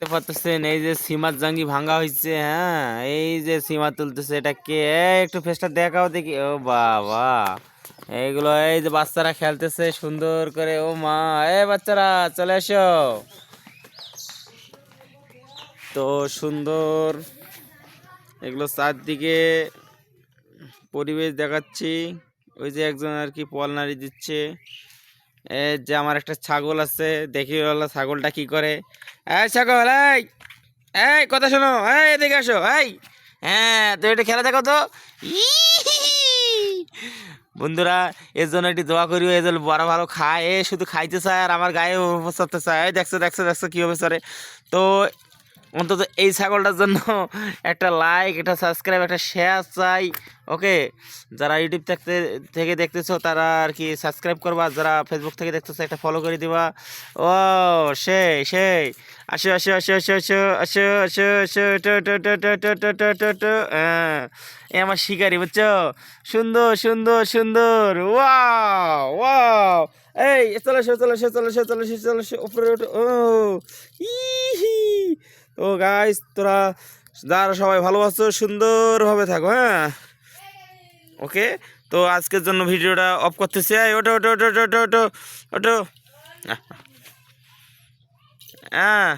দেখতে পাচ্ছেন, এই যে সীমার জাঙ্গি ভাঙা হয়েছে হ্যাঁ? এই যে সীমা তুলতেছে, এটা কে? একটু ফেসটা দেখাও দেখি। ও বাবা, এইগুলো, এই যে বাচ্চারা খেলতেছে, সুন্দর করে, ও মা, এ বাচ্চারা, চলে এসো। তো সুন্দর, এগুলো চারদিকে পরিবেশ দেখাচ্ছি। ওই যে একজন আর কি পল নাড়ি দিচ্ছে। যে আমার একটা ছাগল আছে, দেখি হলো ছাগলটা কি করে। এই ছাগল, এই এই, কথা শোনো, এই, এদিকে আসো, এই। হ্যাঁ তুই এটা খেলা দেখো তো। বন্ধুরা, এর জন্য একটি দোয়া করিও, এ জন্য বড় ভালো খায়। এ শুধু খাইতে চায় আর আমার গায়ে বসাতে চায়। দেখছ দেখছ দেখছ কী হবে স্যারে তো অন্তত এই ছাগলটার জন্য একটা লাইক একটা সাবস্ক্রাইব একটা শেয়ার চাই ওকে যারা ইউটিউব থেকে থেকে দেখতেছো, তারা আর কি সাবস্ক্রাইব করবা। যারা ফেসবুক থেকে দেখতেছো, একটা ফলো করে দিবা। ও, সেই সেই। আসো আসো আসো আসো আসো আসো আসো আসো হ্যাঁ। এ আমার শিকারি, বুঝছ? সুন্দর সুন্দর সুন্দর। ওয়া ওয়াও। এই, চলো চলো চলো চলো চলো এসো উপরে ও ইহি তো গাইস তোরা যারা সবাই ভালো আছো, সুন্দরভাবে থাকো হ্যাঁ? ওকে তো আজকের জন্য ভিডিওটা অফ করতেছি। চাই ওটো ওটো ওটো ওটো ওটো ওটো হ্যাঁ।